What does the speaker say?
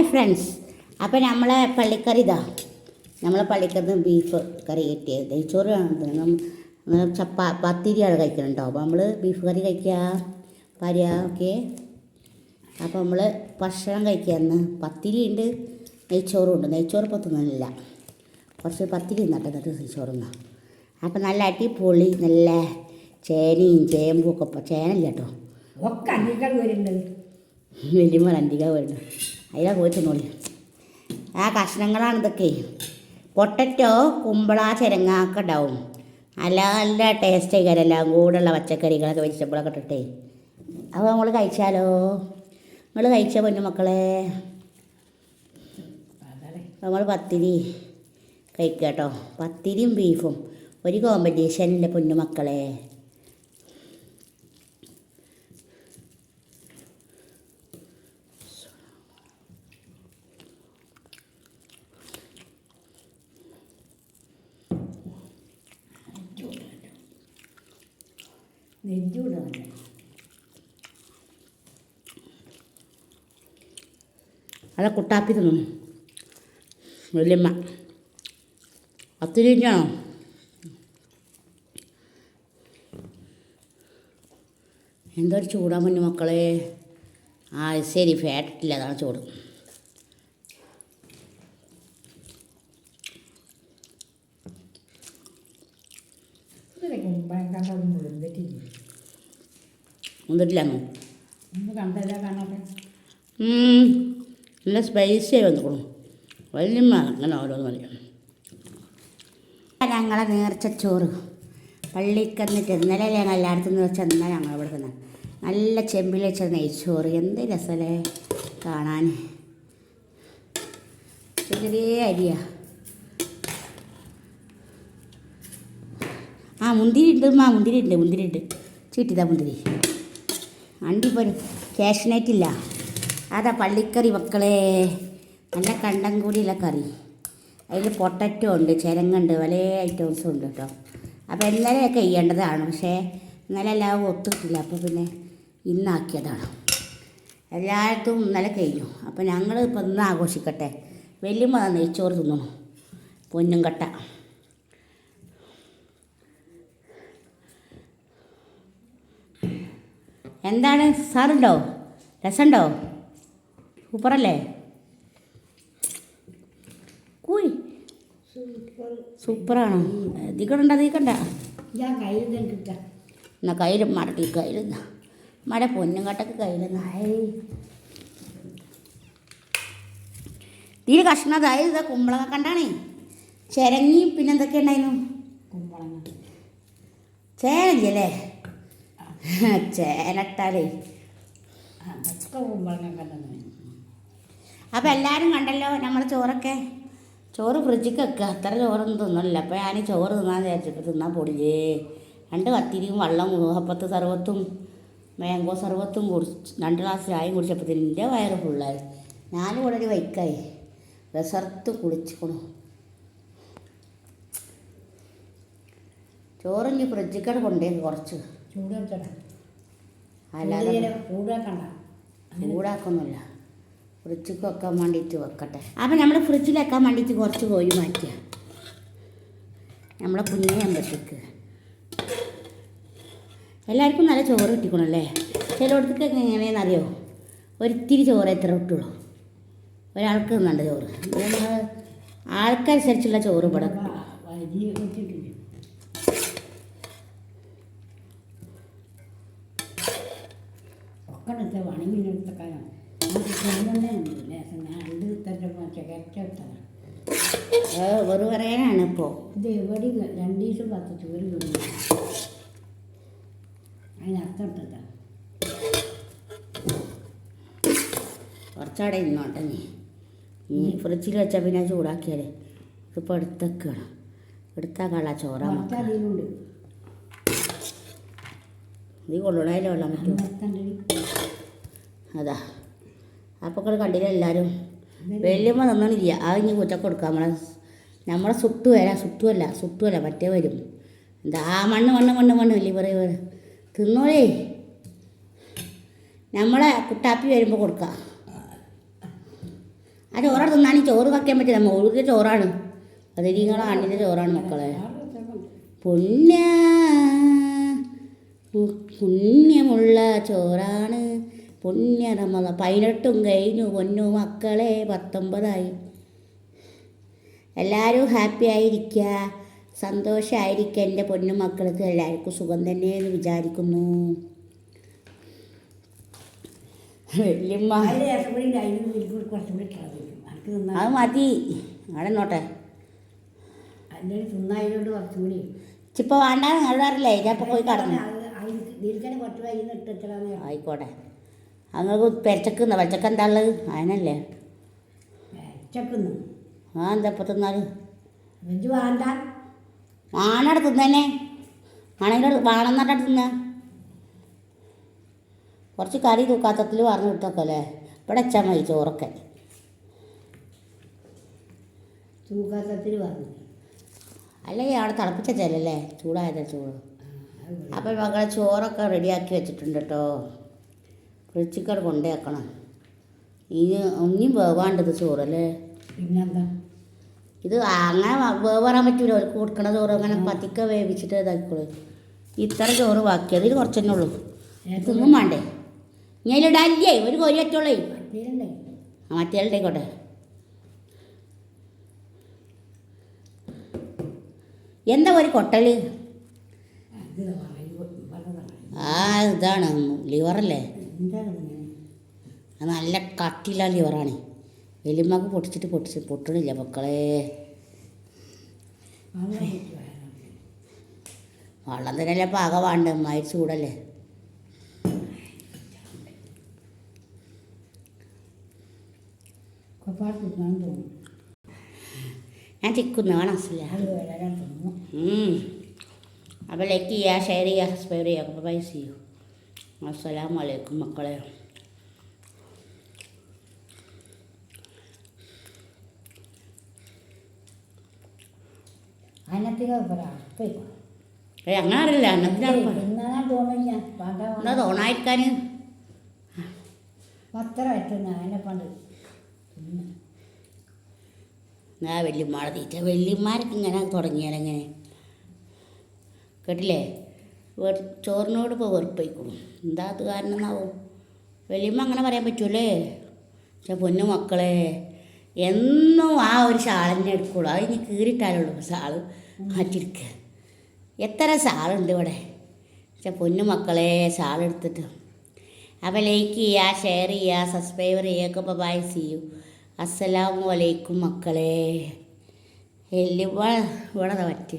Hi friends അപ്പോൾ നമ്മളെ പള്ളിക്കറി ഇതാ. നമ്മളെ പള്ളിക്കറി ബീഫ് കറി കിട്ടിയത്. നെയ്ച്ചോറ് ചപ്പാ പത്തിരിയാണ് കഴിക്കുന്നുണ്ടോ അപ്പോൾ നമ്മൾ ബീഫ് കറി കഴിക്കുക ഭാര്യ ഓക്കെ അപ്പോൾ നമ്മൾ ഭക്ഷണം കഴിക്കുക അന്ന് പത്തിരി ഉണ്ട് നെയ്ച്ചോറും ഉണ്ട്. നെയ്ച്ചോറ് ഇപ്പോൾ കുറച്ച് പത്തിരി നട്ടെ എന്നിട്ട് നെയ്ച്ചോറുന്ന അപ്പോൾ നല്ല അടിപൊളി നല്ല ചേനയും ചേമ്പും ഒക്കെ ചേനല്ല കേട്ടോ. ഒക്കെ വരുന്നത് വലിയ അന്തിക വരുന്നത് അതിലാ പോയി തിന്നോളി ആ കഷ്ണങ്ങളാണ് ഇതൊക്കെ. പൊട്ടറ്റോ കുമ്പള ചിരങ്ങ ഒക്കെ ഉണ്ടാവും. നല്ല നല്ല ടേസ്റ്റ് ആയിക്കാരം എല്ലാം കൂടെയുള്ള പച്ചക്കറികളൊക്കെ വെജിറ്റബിളൊക്കെ ഇട്ടിട്ടേ. അപ്പോൾ നമ്മൾ കഴിച്ചാലോ? നിങ്ങൾ കഴിച്ച പൊന്നു മക്കളെ? നമ്മൾ പത്തിരി കഴിക്കുക കേട്ടോ പത്തിരിയും ബീഫും ഒരു കോമ്പറ്റീഷനിലെ പൊന്നു മക്കളെ. നെഞ്ചൂടാണ് അല്ല കുട്ടാപ്പി തിന്നു വലിയമ്മ. പത്തിരി ഇഞ്ചാണോ എന്തൊരു ചൂടാ പൊന്നു മക്കളെ. ആ ശരി. ഫാറ്റില്ല. അതാണ് ചൂട്. ഭയങ്കര കണ്ടതൊന്നും മുഴുവറ്റില്ല വന്നിട്ടില്ല അങ്ങ്. ഒന്ന് കണ്ടല്ല കാണാതെ ഉം, നല്ല സ്പൈസിയായി വന്നിക്കണു വല്യമ്മ അങ്ങനെ ഓരോന്ന് പറയും. ഞങ്ങളെ നേർച്ച ചോറ്. പള്ളിക്കന്നിട്ട് ഇന്നലെ ഞങ്ങൾ എല്ലായിടത്തും നിന്ന് വെച്ചാൽ എന്നാൽ ഞങ്ങൾ ഇവിടെ തന്നെ നല്ല ചെമ്പിൽ വെച്ച നെയ്ച്ചോറ്. എന്ത് രസമല്ലേ കാണാൻ. ചെറിയ അരിയാ. ആ മുന്തിരി ഉണ്ട് ആ മുന്തിരി ഉണ്ട് മുന്തിരി ഉണ്ട്. ചീട്ടിതാ മുന്തിരി. അണ്ടിപ്പൊരു ക്യാഷ് ഇല്ല. അതാ പള്ളിക്കറി മക്കളെ. നല്ല കണ്ടം കൂടിയുള്ള കറി. അതിൽ പൊട്ടറ്റോ ഉണ്ട് ചിരങ്ങുണ്ട് പല ഐറ്റംസും ഉണ്ട് കേട്ടോ. അപ്പോൾ ഇന്നലെയൊക്കെ ചെയ്യേണ്ടതാണ് പക്ഷേ ഇന്നലെ എല്ലാം ഒത്തിട്ടില്ല. അപ്പോൾ പിന്നെ ഇന്നാക്കിയതാണ്. എല്ലായിടത്തും ഇന്നലെ കഴിഞ്ഞു. അപ്പോൾ ഞങ്ങൾ ഇപ്പം ഇന്ന് ആഘോഷിക്കട്ടെ വലിയ നെയ്ച്ചോറ് തിന്നണം. പൊന്നും കട്ട. എന്താണ്? സാറുണ്ടോ? രസമുണ്ടോ? സൂപ്പറല്ലേ? കൂയ് സൂപ്പറാണോ. ഇതിക്കണ്ട ഇതിക്കണ്ട ഞാൻ കയ്യിൽ എന്നാ കയ്യിൽ മടക്കി കയ്യിലെന്ന. മഴ പൊന്നും കട്ടക്ക് കയ്യിലെന്ന. തീരെ കഷ്ണം അതായത് ഇതാ കുമ്പളങ്ങ കണ്ടാണേ. ചിരങ്ങി പിന്നെ എന്തൊക്കെ ഉണ്ടായിരുന്നു കുമ്പളങ്ങ ചേനല്ലേ ചേനട്ടാലേ അതൊക്കെ കുമ്പളങ്ങ കണ്ടെന്ന് അപ്പോൾ എല്ലാവരും കണ്ടല്ലോ നമ്മൾ ചോറൊക്കെ? ചോറ് ഫ്രിഡ്ജിക്ക് വെക്കുക അത്ര ചോറൊന്നും തിന്നണില്ല. അപ്പോൾ ഞാൻ ചോറ് തിന്നാൻ വിചാരിച്ചിട്ട് തിന്നാൻ പൊടിയേ രണ്ട് കത്തിരിയും വെള്ളം അപ്പത്ത് സർവത്തും മാംഗോ സർവത്തും കുടിച്ച് രണ്ട് ഗ്ലാസ് ചായയും കുടിച്ചപ്പോഴത്തേനും എന്റെ വയറ് ഫുള്ളായി ഞാനും കൂടെ ഒരു വൈക്കായി. വിസർത്ത് കുളിച്ചിക്കണു. ചോറിഞ്ഞ് ഫ്രിഡ്ജിക്കട കൊണ്ടേക്ക് കുറച്ച്. ചൂട് വെച്ചോട്ടെ അല്ലാതെ ചൂടാക്കണ്ട. ചൂടാക്കൊന്നുമില്ല. ഫ്രിഡ്ജിക്ക് വെക്കാൻ വേണ്ടിയിട്ട് വെക്കട്ടെ. അപ്പം നമ്മൾ ഫ്രിഡ്ജിൽ വെക്കാൻ വേണ്ടിയിട്ട് കുറച്ച് കോഴി മാറ്റിയ. നമ്മളെ കുഞ്ഞേ അമ്പത്തേക്ക് എല്ലാവർക്കും നല്ല ചോറ് കിട്ടിക്കണല്ലേ ചിലയിടത്തേക്ക് എങ്ങനെയാണെന്നറിയോ ഒരിത്തിരി ചോറ് എത്ര കിട്ടുള്ളൂ? ഒരാൾക്ക് നല്ല ചോറ്. ആൾക്കനുസരിച്ചുള്ള ചോറ് ഇവിടെ കിട്ടും. വരി വെച്ചിട്ടില്ല ഒക്കെ എടുത്ത വണിങ്ങിനെടുത്ത കാലം തന്നെ രണ്ട് ചകരച്ചെടുത്തതാണ് അത് വെറു പറയാനാണ് ഇപ്പോൾ ഇത് എവിടെ രണ്ട് ദിവസം പത്ത് ചോറ് വന്നു അതിനർത്ഥം ഇട്ടതാ കുറച്ചവിടെ ഇന്നോട്ടെ നീ. നീ ഫ്രിഡ്ജിൽ വെച്ചാൽ പിന്നെ ചൂടാക്കിയാലേ. ഇതിപ്പോൾ എടുത്തേക്കാണ്. എടുത്താൽ കള ചോറാ മറ്റേ നീ കൊള്ളണമല്ലോ വെള്ളം പറ്റും അതാ. അപ്പോൾ കണ്ടില്ല എല്ലാവരും വലിയമ്മ നന്നണില്ല ആ ഇനി കുറ്റം കൊടുക്കാം. നമ്മളെ നമ്മളെ സുട്ടു വരാം സുട്ടുമല്ല സുട്ടുമല്ല മറ്റേ വരും. എന്താ? ആ മണ്ണ് മണ്ണ് മണ്ണ് മണ്ണ് വലിയ പറയുക തിന്നോളേ. നമ്മളെ കുട്ടാപ്പി വരുമ്പോൾ കൊടുക്കാം. ആ ചോറ് തിന്നാൻ ചോറ് വയ്ക്കാൻ പറ്റില്ല. മുഴുകിയ ചോറാണ്. അത് നിങ്ങളെ ആണ്ടിന്റെ ചോറാണ് മക്കളെ. പുണ്യ പുണ്യമുള്ള ചോറാണ്. പുണ്യ റമദ പതിനെട്ടും കഴിഞ്ഞു. പൊന്നു മക്കളെ പത്തൊമ്പതായി. എല്ലാവരും ഹാപ്പി ആയിരിക്കുക സന്തോഷമായിരിക്കുക എന്റെ പൊന്നു മക്കൾക്ക്. എല്ലാവർക്കും സുഖം തന്നെ എന്ന് വിചാരിക്കുന്നു. വല്യമ്മ. അത് മതി. അവിടെ നോട്ടെ ഇച്ചിപ്പോൾ വേണ്ട നിങ്ങൾ അറിയില്ലേ ഞാൻ പോയി കടന്നു. ഇതിൽക്കനെ കുറച്ച് വൈകുന്ന ഇട്ടിട്ടാണ് ആയിക്കോട്ടെ. അങ്ങക്ക് പെരച്ചക്കുന്ന പെരച്ചക്ക എന്താ ഉള്ളത്? അതിനല്ലേ ചക്കുന്നു ആ എന്താ ഇപ്പം തിന്നാൽ? വെജ് വേണ്ട. തിന്നന്നെ. ആണെങ്കിൽ വേണമെന്നിട്ട് തിന്ന. കുറച്ച് കറി തൂക്കാത്തത്തിൽ പറഞ്ഞു വിട്ടൊക്കെ അല്ലേ ഇവിടെ വെച്ചാൽ മതി ചോറൊക്കെ തൂക്കാത്തത്തിൽ പറഞ്ഞു. അല്ലെങ്കിൽ അവിടെ തിളപ്പിച്ചല്ലേ ചൂടായതാ ചൂട്. അപ്പോൾ മകളെ ചോറൊക്കെ റെഡിയാക്കി വെച്ചിട്ടുണ്ട് കേട്ടോ ഫ്രിഡ്ജിക്കട് കൊണ്ടേക്കണം. ഇനി ഒന്നും വേവാണ്ടത് ചോറല്ലേ? പിന്നെന്താ? ഇത് അങ്ങനെ വേവറാൻ പറ്റൂല. അവർക്ക് കൊടുക്കണ ചോറ് അങ്ങനെ പതിക്കെ വേവിച്ചിട്ട് ഇതാക്കിക്കോളൂ. ഇത്ര ചോറ് ബാക്കി അതിൽ കുറച്ച് തന്നെ ഉള്ളൂ തിന്നും വേണ്ടേ? ഞാൻ ഇതിലിടാല്ലേ ഒരു കോരി മറ്റേലുണ്ടേ ആ മറ്റേ എന്താ ഒരു വളരെ ആ ഇതാണ് ലിവറല്ലേ? നല്ല കട്ടിയുള്ള ലിവറാണ്. വലിയമ്മക്ക് പൊട്ടിച്ചിട്ട് പൊട്ടിച്ച് പൊട്ടണില്ല മക്കളെ. വെള്ളം തന്നെയല്ലേ പാക വേണ്ട? മഴ ചൂടല്ലേ? ഞാൻ ചിക്കുന്നു വേണം. തിന്നു. അപ്പോൾ ലൈക്ക് ചെയ്യുക ഷെയർ ചെയ്യുക. സബ്സ്ക്രൈബ് ചെയ്യുക ബൈ യു അസ്സലാമു അലൈക്കും മക്കളെ. ഏ അങ്ങനെ അറിയില്ല. എന്താ തോണായിരിക്കാൻ പത്ര പറ്റുന്ന അതിനെ പണ്ട് വല്യമ്മാളെ തീറ്റ. വല്യമ്മാരൊക്കെ ഇങ്ങനെ തുടങ്ങിയാലെങ്ങനെ കേട്ടില്ലേ? ചോറിനോട് ഇപ്പോൾ വെറുപ്പായിക്കോളും എന്താ അത് കാരണം എന്നാവും വലിയമ്മ അങ്ങനെ പറയാൻ പറ്റൂലേ പക്ഷെ പൊന്നു മക്കളെ എന്നും ആ ഒരു ഷാളിനെ എടുക്കുള്ളൂ. അത് ഇനി കീറിയിട്ടാലുള്ളൂ ഷാൾ മാറ്റിയിരിക്കുക എത്ര ഷാളുണ്ട് ഇവിടെ? പക്ഷെ പൊന്നു മക്കളെ ഷാളെടുത്തിട്ട് അപ്പോൾ ലൈക്ക് ചെയ്യുക ഷെയർ ചെയ്യുക സബ്സ്ക്രൈബർ ചെയ്യുക ഒക്കെ ബൈ ചെയ്യൂ അസ്സലാമലൈക്കും മക്കളെ. എല്ലാം ഇവിടെ പറ്റി